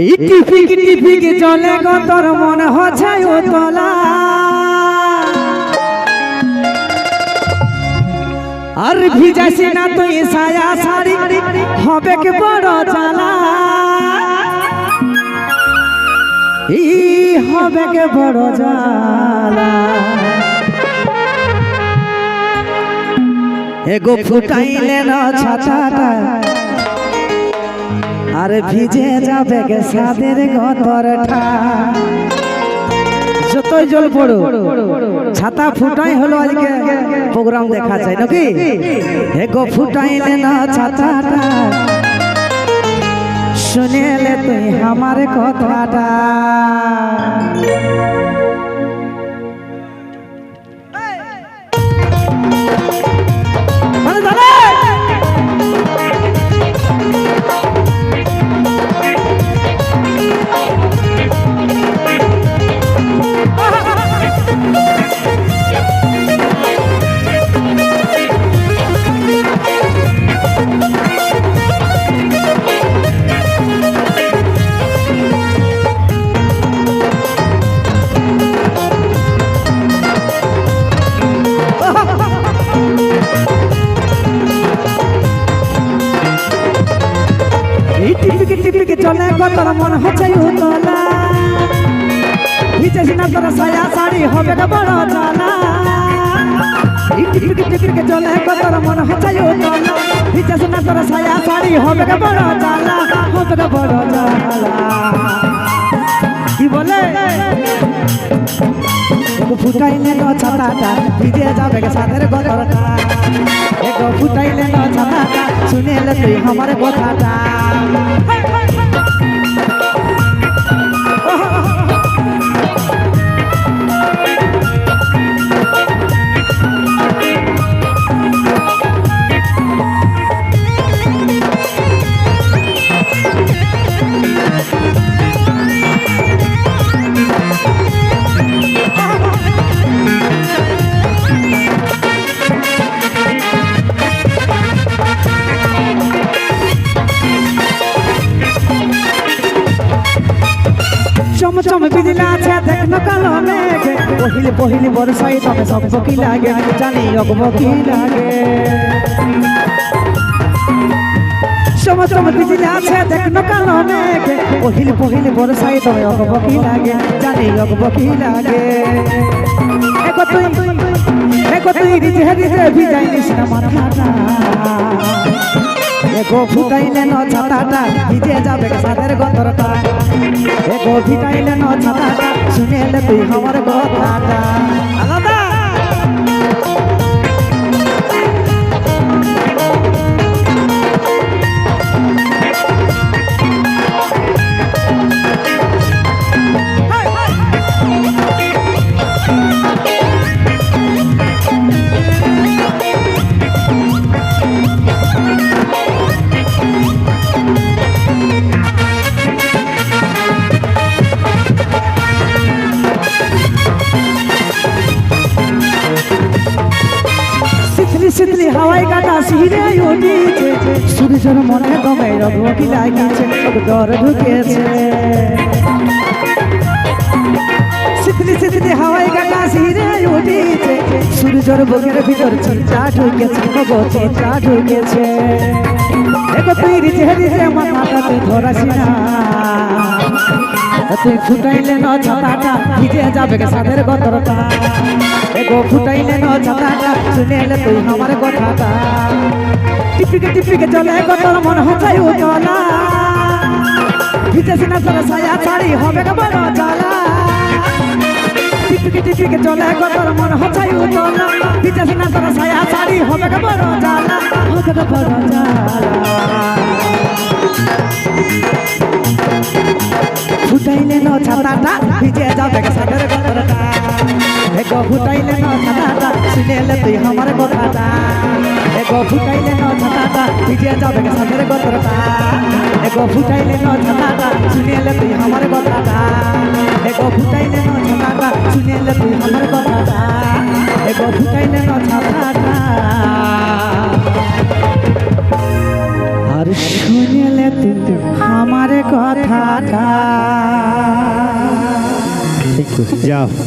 এই টিপিক টিপিক চলে গো, তোর মন হচ্ছে ও তলা আর ভিজাইছি না তুই সায়া শাড়ি, হবে কি বড় জ্বালা। এই হবে কে বড় জ্বালা। এগো ফুটাইলে না ছাতাটা আর ভিজে যাবে গে সাদের গতরটা। যতই জল পড়ো ছাতা ফুটাই হলো আজকে প্রোগ্রাম দেখা যায়, নাকি? এগো ফুটাইলে না ছাতাটা? শুনেলে তুই আমার কথাটা। টিপিকে টিপিকে চলে কতর মন হচ্ছে উতলা। ভিজেছি না তোর সায়া শাড়ি হবে না বড় এই টিপিকে টিপিকে চলে কতর মন হচ্ছে উতলা। ভিজেছি না তোর সায়া শাড়ি হবে না বড় জ্বালা, হবে না বড় জ্বালা। কি বলে? ফুটাইলে ছাতাটা ভিজে যাবে সাদের গতরটা এগো ফুটাইলে তুই আমার কথাটা। চমচম বিজলা আছে দেখনো কালো মেঘ। পহিল পহিল বর্ষাই তবে সব কি লাগে, জানি অগব কি লাগে। চমচম বিজলা আছে দেখনো কালো মেঘ। পহিল পহিল বর্ষাই তবে অগব কি লাগে, জানি অগব কি লাগে। একো তুই একো তুই রিজে রিজে ভিজাইলিস না মাথাটা এগো ফুটাইলে ন ছাতাটা, ভিজে যাবে সাদের গতরটা এগো ভিটাইলে ন ছাতাটা শুনেলে তুই আমার কথাটা। শীতলি হাওয়াই কাটা সিরে উঠিছে। সূর্যের মনে গমে রব কি লাগিছে দর ঢুকেছে। শীতলি শীতলি হাওয়াই কাটা সিরে উঠিছে, সূর্যের বুকের ভিতর চিন্তা ঢুকেছে গো চিন্তা ঢুকেছে। এগো তুই রিজে রিজে মাথাটা ধরাসি না তুই ফুটাইলে ন ছাতাটা, ভিজে যাবে গে সাদের গতরটা এগো ফুটাইলে ন ছাতাটা শুনেলে তুই আমার কথাটা। টিপিকে টিপিকে চলে গতর মন হচ্ছে উতলা ভিজেছি না তোর সায়া শাড়ি হবে গে বড় জ্বালা। টিপিকে টিপিকে চলে গতর মন হচ্ছে উতলা ভিজেছি না তোর সায়া শাড়ি হবে গে বড় জ্বালা। হবে গে বড় জ্বালা। ভিজে যাবে সাগর গতরটা এগো ফুটাইলে ন ছাতাটা শুনেলে তুই আমার কথাটা। এগো ফুটাইলে ন ছাতাটা ভিজে যাবে সাগর গতরটা এগো ফুটাইলে ন ছাতাটা শুনেলে তুই আমার কথাটা। Yeah.